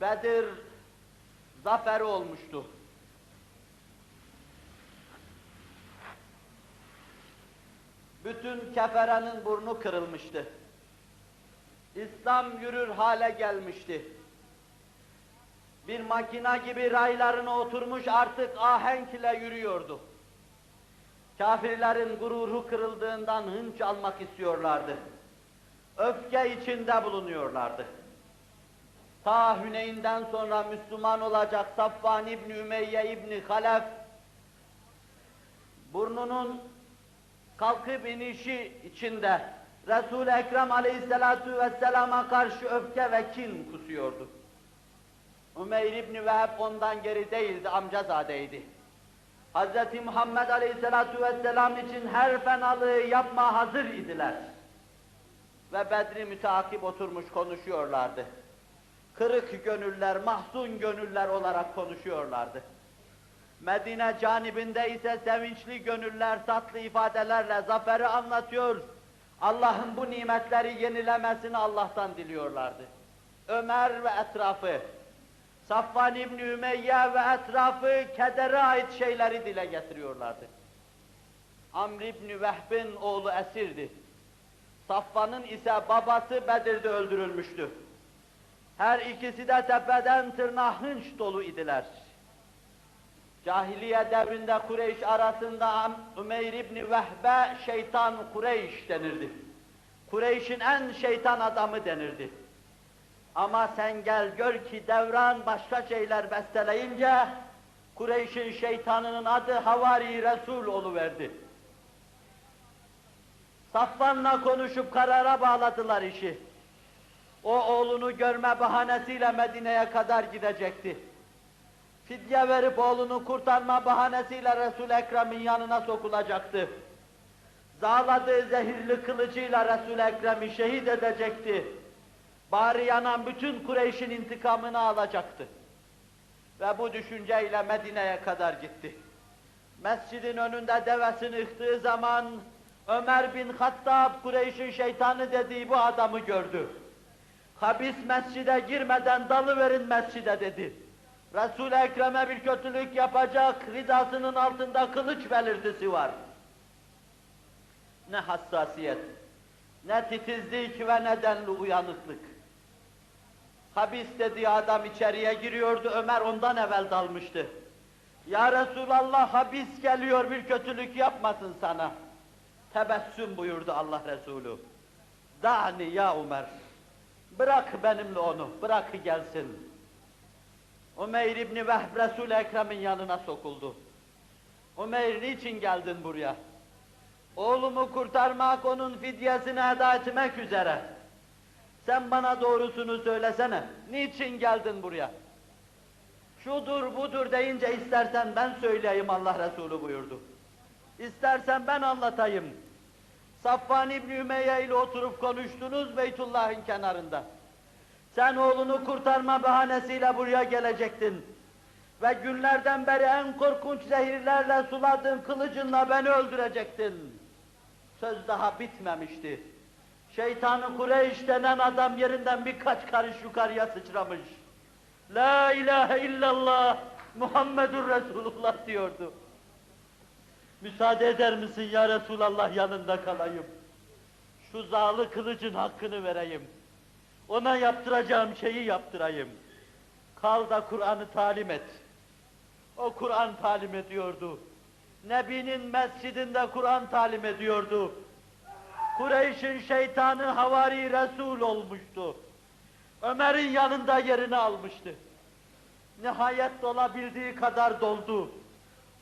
Bedir zaferi olmuştu. Bütün keferenin burnu kırılmıştı. İslam yürür hale gelmişti. Bir makina gibi raylarına oturmuş artık ahenk ile yürüyordu. Kafirlerin gururu kırıldığından hınç almak istiyorlardı. Öfke içinde bulunuyorlardı. Ta Hüneyn'den sonra Müslüman olacak Safvan İbni Ümeyye İbni Halef, burnunun kalkıp inişi içinde Resul-i Ekrem aleyhissalatu vesselama karşı öfke ve kin kusuyordu. Umeyr İbni Veheb ondan geri değildi, amcazadeydi. Hz. Muhammed aleyhissalatu vesselam için her fenalığı yapma hazır idiler. Ve Bedri müteakip oturmuş konuşuyorlardı. Kırık gönüller, mahzun gönüller olarak konuşuyorlardı. Medine canibinde ise sevinçli gönüller tatlı ifadelerle zaferi anlatıyor. Allah'ın bu nimetleri yenilemesini Allah'tan diliyorlardı. Ömer ve etrafı, Safvan İbni Ümeyye ve etrafı kedere ait şeyleri dile getiriyorlardı. Amr İbni Vehb'in oğlu esirdi. Safvan'ın ise babası Bedir'de öldürülmüştü. Her ikisi de tepeden tırnağa hınç dolu idiler. Cahiliye devrinde Kureyş arasında Ümeyr İbni Vehbe şeytan Kureyş denirdi. Kureyş'in en şeytan adamı denirdi. Ama sen gel gör ki devran başka şeyler besteleyince Kureyş'in şeytanının adı Havari Resul oluverdi. Safvan'la konuşup karara bağladılar işi. O oğlunu görme bahanesiyle Medine'ye kadar gidecekti. Fidye verip oğlunu kurtarma bahanesiyle Resul-i Ekrem'in yanına sokulacaktı. Zağladığı zehirli kılıcıyla Resul-i Ekrem'i şehit edecekti. Bari yanan bütün Kureyş'in intikamını alacaktı. Ve bu düşünceyle Medine'ye kadar gitti. Mescidin önünde devesini yıktığı zaman Ömer bin Hattab Kureyş'in şeytanı dediği bu adamı gördü. Habis mescide girmeden dalıverin mescide dedi. Resul-i Ekrem'e bir kötülük yapacak, ridasının altında kılıç belirtisi var. Ne hassasiyet, ne titizlik ve nedenli uyanıklık. Habis dediği adam içeriye giriyordu, Ömer ondan evvel dalmıştı. Ya Resulallah habis geliyor, bir kötülük yapmasın sana. Tebessüm buyurdu Allah Resulü. Da'ni ya Ömer. Bırak benimle onu, bırak gelsin. Umeyr İbni Vehb Resul-i Ekrem'in yanına sokuldu. Umeyr niçin geldin buraya? Oğlumu kurtarmak, onun fidyesini eda etmek üzere. Sen bana doğrusunu söylesene. Niçin geldin buraya? Şudur budur deyince istersen ben söyleyeyim Allah Resulü buyurdu. İstersen ben anlatayım. Safvan İbni Ümeyye ile oturup konuştunuz Beytullah'ın kenarında. Sen oğlunu kurtarma bahanesiyle buraya gelecektin. Ve günlerden beri en korkunç zehirlerle suladığın kılıcınla beni öldürecektin. Söz daha bitmemişti. Şeytanı Kureyş denen adam yerinden birkaç karış yukarıya sıçramış. La ilahe illallah Muhammedur Resulullah diyordu. Müsaade eder misin ya Resulallah yanında kalayım. Şu zağlı kılıcın hakkını vereyim. Ona yaptıracağım şeyi yaptırayım. Kal da Kur'an'ı talim et. O Kur'an talim ediyordu. Nebinin mescidinde Kur'an talim ediyordu. Kureyş'in şeytanı havari Resul olmuştu. Ömer'in yanında yerini almıştı. Nihayet dolabildiği kadar doldu.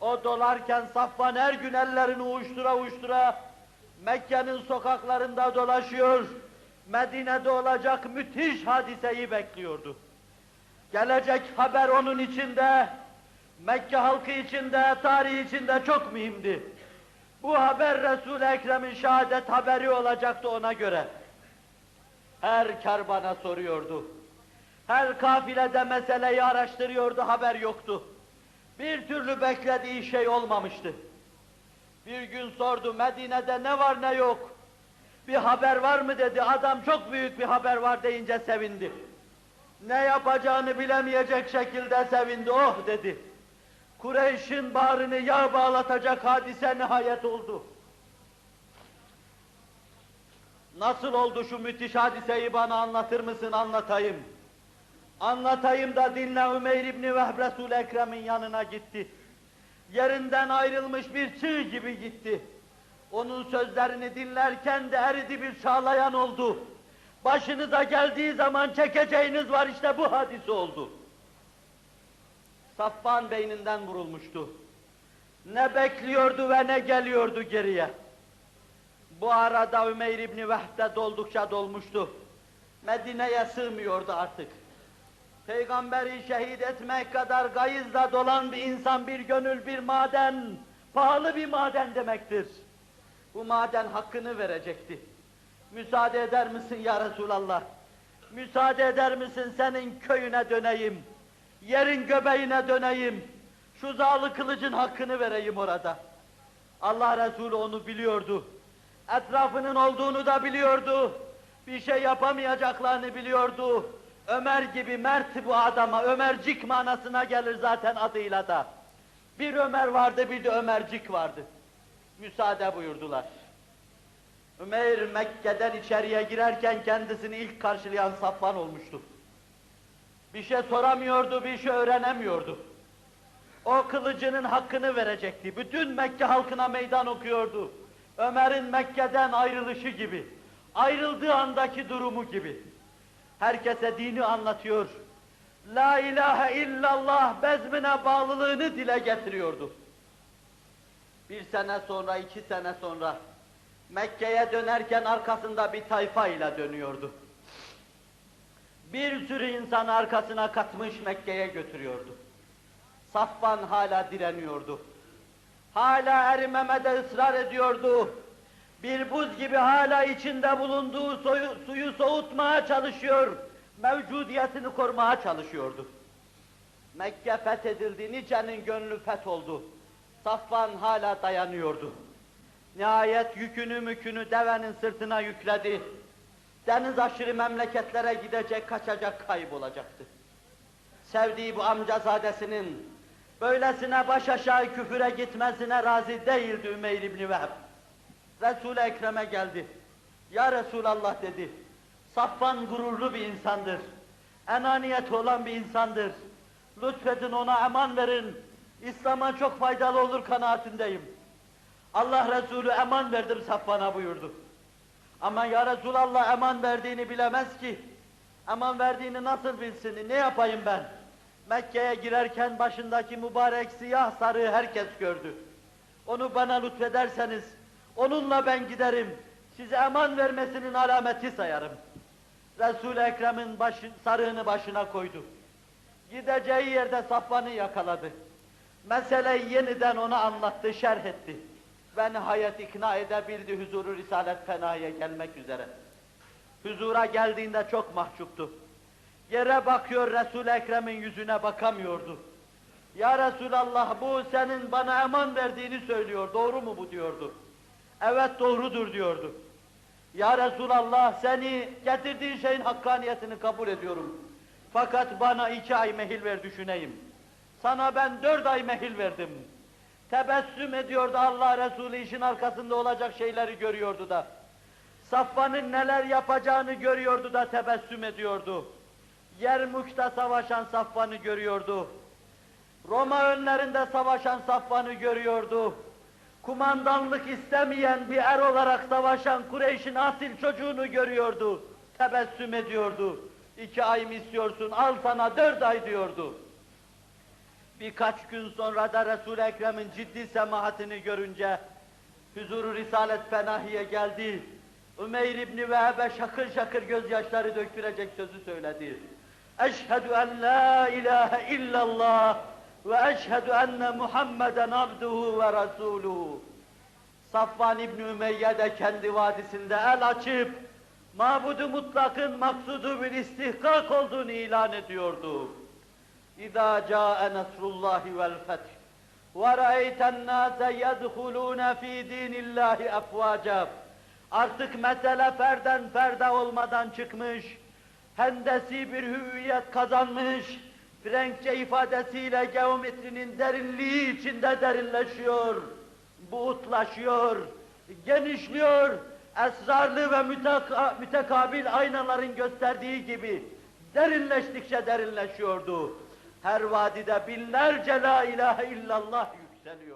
O dolarken Safvan her gün ellerini uçtura uçtura Mekke'nin sokaklarında dolaşıyor. Medine'de olacak müthiş hadiseyi bekliyordu. Gelecek haber onun içinde, Mekke halkı içinde, tarihi içinde çok mühimdi. Bu haber Resul-i Ekrem'in şehadet haberi olacaktı ona göre. Her kervana soruyordu. Her kafilede meseleyi araştırıyordu, haber yoktu. Bir türlü beklediği şey olmamıştı. Bir gün sordu, Medine'de ne var ne yok? Bir haber var mı dedi, adam çok büyük bir haber var deyince sevindi. Ne yapacağını bilemeyecek şekilde sevindi, oh dedi. Kureyş'in bağrını yağ bağlatacak hadise nihayet oldu. Nasıl oldu şu müthiş hadiseyi bana anlatır mısın anlatayım. Anlatayım da dinle Ümeyr İbni Vehb Resul-i Ekrem'in yanına gitti. Yerinden ayrılmış bir çığ gibi gitti. Onun sözlerini dinlerken de eridi bir çağlayan oldu. Başınıza geldiği zaman çekeceğiniz var işte bu hadise oldu. Safvan beyninden vurulmuştu. Ne bekliyordu ve ne geliyordu geriye. Bu arada Ümeyr İbni Vehb de doldukça dolmuştu. Medine'ye sığmıyordu artık. Peygamberi şehit etmek kadar gayızla dolan bir insan, bir gönül, bir maden, pahalı bir maden demektir. Bu maden hakkını verecekti. Müsaade eder misin ya Resulallah? Müsaade eder misin senin köyüne döneyim? Yerin göbeğine döneyim. Şu zalı kılıcın hakkını vereyim orada. Allah Resulü onu biliyordu. Etrafının olduğunu da biliyordu. Bir şey yapamayacaklarını biliyordu. Ömer gibi mert bu adama, Ömercik manasına gelir zaten adıyla da. Bir Ömer vardı, bir de Ömercik vardı. Müsaade buyurdular. Ömer Mekke'den içeriye girerken kendisini ilk karşılayan Safvan olmuştu. Bir şey soramıyordu, bir şey öğrenemiyordu. O kılıcının hakkını verecekti. Bütün Mekke halkına meydan okuyordu. Ömer'in Mekke'den ayrılışı gibi, ayrıldığı andaki durumu gibi. Herkese dini anlatıyor. La ilahe illallah bezmine bağlılığını dile getiriyordu. Bir sene sonra, iki sene sonra Mekke'ye dönerken arkasında bir tayfa ile dönüyordu. Bir sürü insan arkasına katmış Mekke'ye götürüyordu. Safvan hala direniyordu. Hala erimemede ısrar ediyordu. Bir buz gibi hala içinde bulunduğu suyu, suyu soğutmaya çalışıyor, mevcudiyetini korumaya çalışıyordu. Mekke fethedildi, nicenin gönlü fetholdu. Safvan hala dayanıyordu. Nihayet yükünü mükünü devenin sırtına yükledi. Deniz aşırı memleketlere gidecek, kaçacak, kaybolacaktı. Sevdiği bu amcazadesinin böylesine baş aşağı küfüre gitmesine razı değildi Ümeyr İbni Vehb. Resul-i Ekrem'e geldi. Ya Resulallah dedi. Safvan gururlu bir insandır. Enaniyet olan bir insandır. Lütfedin ona eman verin. İslam'a çok faydalı olur kanaatindeyim. Allah Resulü eman verdim Safvan'a buyurdu. Ama ya Resulallah eman verdiğini bilemez ki. Eman verdiğini nasıl bilsin, ne yapayım ben? Mekke'ye girerken başındaki mübarek siyah sarığı herkes gördü. Onu bana lütfederseniz, onunla ben giderim. Size eman vermesinin alameti sayarım. Resul-i Ekrem'in başı, sarığını başına koydu. Gideceği yerde Safvan'ı yakaladı. Meseleyi yeniden ona anlattı, şerh etti. Ve nihayet ikna edebildi huzuru Risalet Fenahi'ye gelmek üzere. Huzura geldiğinde çok mahcuptu. Yere bakıyor Resul-i Ekrem'in yüzüne bakamıyordu. Ya Resulallah bu senin bana eman verdiğini söylüyor, doğru mu bu diyordu. Evet doğrudur diyordu. Ya Resulallah seni getirdiğin şeyin hakkaniyetini kabul ediyorum. Fakat bana iki ay mehil ver düşüneyim. Sana ben dört ay mehil verdim. Tebessüm ediyordu Allah Resulü işin arkasında olacak şeyleri görüyordu da. Safvan'ın neler yapacağını görüyordu da tebessüm ediyordu. Yermuk'ta savaşan Safvan'ı görüyordu. Roma önlerinde savaşan Safvan'ı görüyordu. Kumandanlık istemeyen bir er olarak savaşan Kureyş'in asil çocuğunu görüyordu. Tebessüm ediyordu. İki ay mı istiyorsun, al sana dört ay diyordu. Birkaç gün sonra da Resul-i Ekrem'in ciddi semahatini görünce huzuru Risalet Fenahi'ye geldi. Ümeyr İbni Vehebe şakır şakır gözyaşları döktürecek sözü söyledi. Eşhedü en la ilahe illallah ve eşhedü enne Muhammeden abduhu ve rasuluhu. Safvan İbni Ümeyye de kendi vadisinde el açıp mabudu mutlakın maksudu bir istihkak olduğunu ilan ediyordu. İza ca'e nasrullahi vel feth ve ra'eyten nase yedhulûne fî dînillâhi efvâca. Artık mesele ferden ferde olmadan çıkmış, hendesi bir hüviyet kazanmış, Frenkçe ifadesiyle geometrinin derinliği içinde derinleşiyor, buğutlaşıyor, genişliyor, esrarlı ve müteka, mütekabil aynaların gösterdiği gibi derinleştikçe derinleşiyordu. Her vadide binlerce la ilahe illallah yükseliyordu.